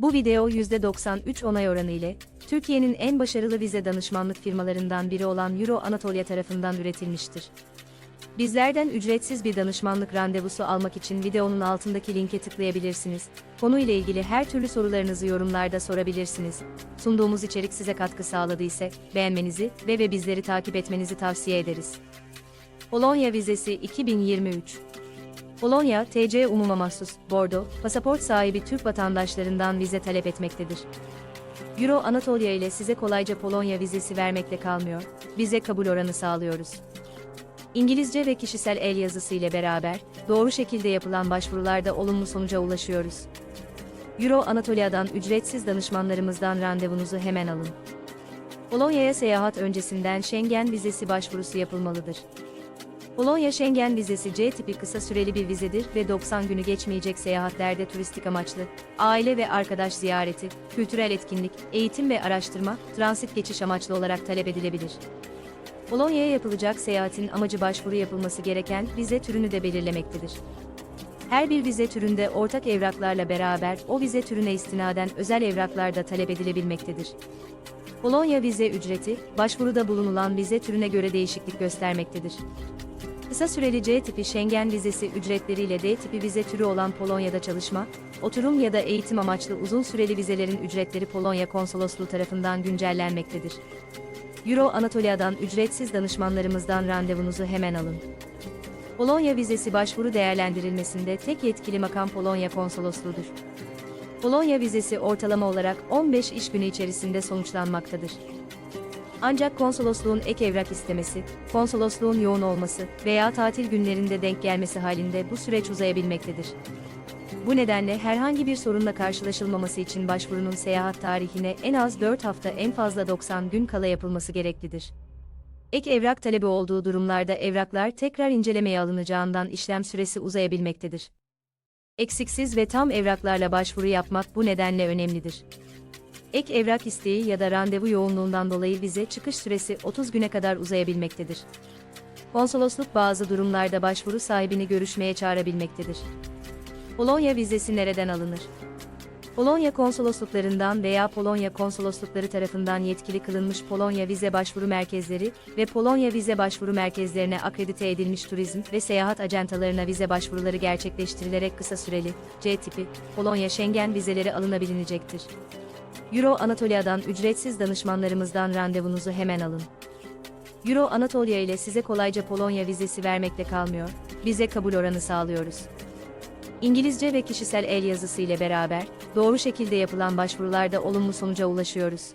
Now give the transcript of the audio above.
Bu video %93 onay oranı ile, Türkiye'nin en başarılı vize danışmanlık firmalarından biri olan Euro Anatolia tarafından üretilmiştir. Bizlerden ücretsiz bir danışmanlık randevusu almak için videonun altındaki linke tıklayabilirsiniz. Konuyla ilgili her türlü sorularınızı yorumlarda sorabilirsiniz. Sunduğumuz içerik size katkı sağladıysa beğenmenizi ve ve bizleri takip etmenizi tavsiye ederiz. Polonya vizesi 2023 Polonya, TC Umuma Mahsus, Bordo, pasaport sahibi Türk vatandaşlarından vize talep etmektedir. Euro Anatolia ile size kolayca Polonya vizesi vermekle kalmıyor, vize kabul oranı sağlıyoruz. İngilizce ve kişisel el yazısı ile beraber, doğru şekilde yapılan başvurularda olumlu sonuca ulaşıyoruz. Euro Anatolia'dan ücretsiz danışmanlarımızdan randevunuzu hemen alın. Polonya'ya seyahat öncesinden Schengen vizesi başvurusu yapılmalıdır. Polonya Schengen vizesi C tipi kısa süreli bir vizedir ve 90 günü geçmeyecek seyahatlerde turistik amaçlı, aile ve arkadaş ziyareti, kültürel etkinlik, eğitim ve araştırma, transit geçiş amaçlı olarak talep edilebilir. Polonya'ya yapılacak seyahatin amacı başvuru yapılması gereken vize türünü de belirlemektedir. Her bir vize türünde ortak evraklarla beraber o vize türüne istinaden özel evraklar da talep edilebilmektedir. Polonya vize ücreti, başvuruda bulunulan vize türüne göre değişiklik göstermektedir. Kısa süreli C tipi Schengen vizesi ücretleriyle D tipi vize türü olan Polonya'da çalışma, oturum ya da eğitim amaçlı uzun süreli vizelerin ücretleri Polonya Konsolosluğu tarafından güncellenmektedir. Euro Anatolia'dan ücretsiz danışmanlarımızdan randevunuzu hemen alın. Polonya vizesi başvuru değerlendirilmesinde tek yetkili makam Polonya Konsolosluğu'dur. Polonya vizesi ortalama olarak 15 iş günü içerisinde sonuçlanmaktadır. Ancak konsolosluğun ek evrak istemesi, konsolosluğun yoğun olması veya tatil günlerinde denk gelmesi halinde bu süreç uzayabilmektedir. Bu nedenle herhangi bir sorunla karşılaşılmaması için başvurunun seyahat tarihine en az 4 hafta en fazla 90 gün kala yapılması gereklidir. Ek evrak talebi olduğu durumlarda evraklar tekrar incelemeye alınacağından işlem süresi uzayabilmektedir. Eksiksiz ve tam evraklarla başvuru yapmak bu nedenle önemlidir. Ek evrak isteği ya da randevu yoğunluğundan dolayı vize çıkış süresi 30 güne kadar uzayabilmektedir. Konsolosluk bazı durumlarda başvuru sahibini görüşmeye çağırabilmektedir. Polonya vizesi nereden alınır? Polonya konsolosluklarından veya Polonya konsoloslukları tarafından yetkili kılınmış Polonya vize başvuru merkezleri ve Polonya vize başvuru merkezlerine akredite edilmiş turizm ve seyahat ajantalarına vize başvuruları gerçekleştirilerek kısa süreli, C tipi, Polonya Schengen vizeleri alınabilinecektir. Euro Anatolia'dan ücretsiz danışmanlarımızdan randevunuzu hemen alın. Euro Anatolia ile size kolayca Polonya vizesi vermekle kalmıyor, vize kabul oranı sağlıyoruz. İngilizce ve kişisel el yazısı ile beraber, doğru şekilde yapılan başvurularda olumlu sonuca ulaşıyoruz.